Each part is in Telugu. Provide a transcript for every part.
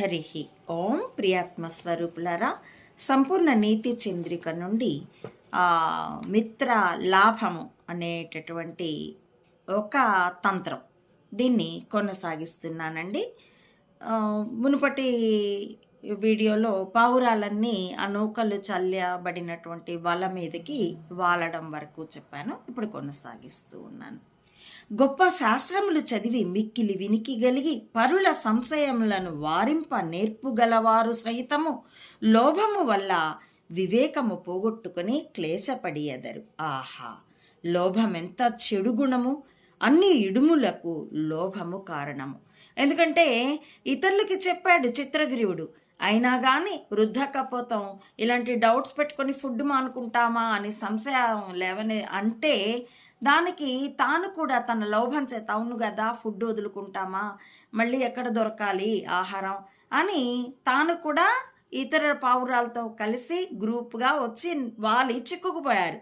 హరి ఓం ప్రియాత్మ స్వరూపులరా సంపూర్ణ నీతి చంద్రిక నుండి మిత్ర లాభము అనేటటువంటి ఒక తంత్రం. దీన్ని కొనసాగిస్తున్నానండి. మునుపటి వీడియోలో పావురాలన్నీ ఆ నౌకలు చల్లబడినటువంటి వల మీదకి వాలడం వరకు చెప్పాను. ఇప్పుడు కొనసాగిస్తూ ఉన్నాను. గొప్ప శాస్త్రములు చదివి మిక్కిలి వినికి గలిగి పరుల సంశయములను వారింప నేర్పుగలవారు సహితము లోభము వల్ల వివేకము పోగొట్టుకుని క్లేశపడి ఎదరు. ఆహా! లోభమెంత చెడు గుణము? అన్ని ఇడుములకు లోభము కారణము. ఎందుకంటే ఇతరులకి చెప్పాడు చిత్రగ్రీవుడు అయినా కానీ వృద్ధకపోతాం ఇలాంటి డౌట్స్ పెట్టుకొని ఫుడ్ మానుకుంటామా? అని సంశయం లేవని అంటే దానికి తాను కూడా తన లోభం చేత అవును కదా ఫుడ్ వదులుకుంటామా మళ్ళీ ఎక్కడ దొరకాలి ఆహారం అని తాను కూడా ఇతర పావురాలతో కలిసి గ్రూప్గా వచ్చి వాలి చిక్కుకుపోయారు.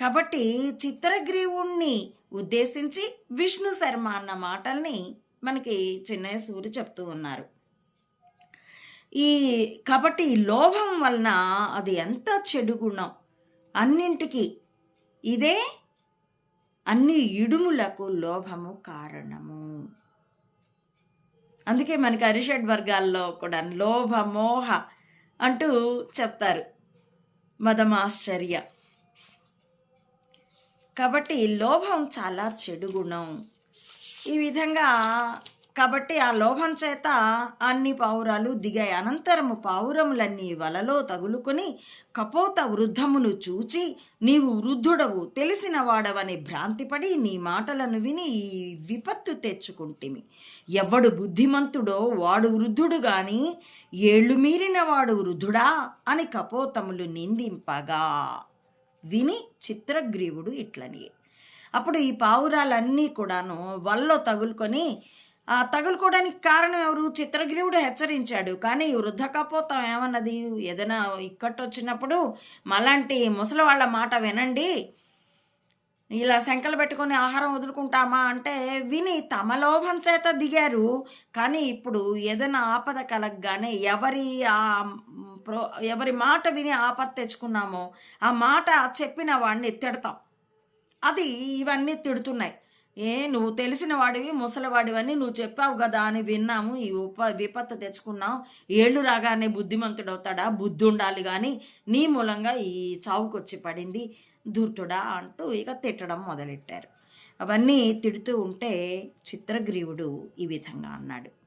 కాబట్టి చిత్రగ్రీవుణ్ణి ఉద్దేశించి విష్ణు శర్మ అన్న మాటల్ని మనకి చిన్నయ్య సూరి చెప్తూ ఉన్నారు. ఈ కాబట్టి లోభం వలన అది ఎంత చెడు గుణం? అన్నింటికి ఇదే అన్ని ఇడుములకు లోభము కారణము. అందుకే మనకి అరిషడ్ వర్గాల్లో కూడా లోభ మోహ అంటూ చెప్తారు. మదమాశ్చర్య. కాబట్టి లోభం చాలా చెడు గుణం. ఈ విధంగా కాబట్టి ఆ లోభం చేత అన్ని పావురాలు దిగాయి. అనంతరము పావురములన్నీ వలలో తగులుకొని కపోత వృద్ధమును చూచి నీవు వృద్ధుడవు తెలిసిన వాడవని భ్రాంతిపడి నీ మాటలను విని ఈ విపత్తు తెచ్చుకుంటిమి. ఎవడు బుద్ధిమంతుడో వాడు వృద్ధుడు గాని ఏళ్ళు మీరిన వాడు వృద్ధుడా? అని కపోతములు నిందింపగా విని చిత్రగ్రీవుడు ఇట్లని అప్పుడు ఈ పావురాలన్నీ కూడాను వల్లో తగులుకొని తగులుకోవడానికి కారణం ఎవరు? చిత్రగ్రీవుడు హెచ్చరించాడు. కానీ ఈ వృద్ధ కపోతం ఏమన్నది? ఏదైనా ఇక్కట్టు వచ్చినప్పుడు మలాంటి ముసలి వాళ్ళ మాట వినండి. ఇలా శంకలు పెట్టుకొని ఆహారం వదులుకుంటామా అంటే విని తమ లోభం చేత దిగారు. కానీ ఇప్పుడు ఏదైనా ఆపద కలగగానే ఎవరి ఆ ప్రో ఎవరి మాట విని ఆపద తెచ్చుకున్నామో ఆ మాట చెప్పిన వాడిని తిడతాం. అది ఇవన్నీ తిడుతున్నాయి. ఏ నువ్వు తెలిసిన వాడివి ముసలివాడివని నువ్వు చెప్పావు కదా అని విన్నాము. ఈ ఉప విపత్తు తెచ్చుకున్నావు. ఏళ్ళు రాగానే బుద్ధిమంతుడవుతాడా? బుద్ధి ఉండాలి కానీ నీ మూలంగా ఈ చావుకొచ్చి పడింది. ధూర్తుడా అంటూ ఇక తిట్టడం మొదలెట్టారు. అవన్నీ తిడుతూ ఉంటే చిత్రగ్రీవుడు ఈ విధంగా అన్నాడు.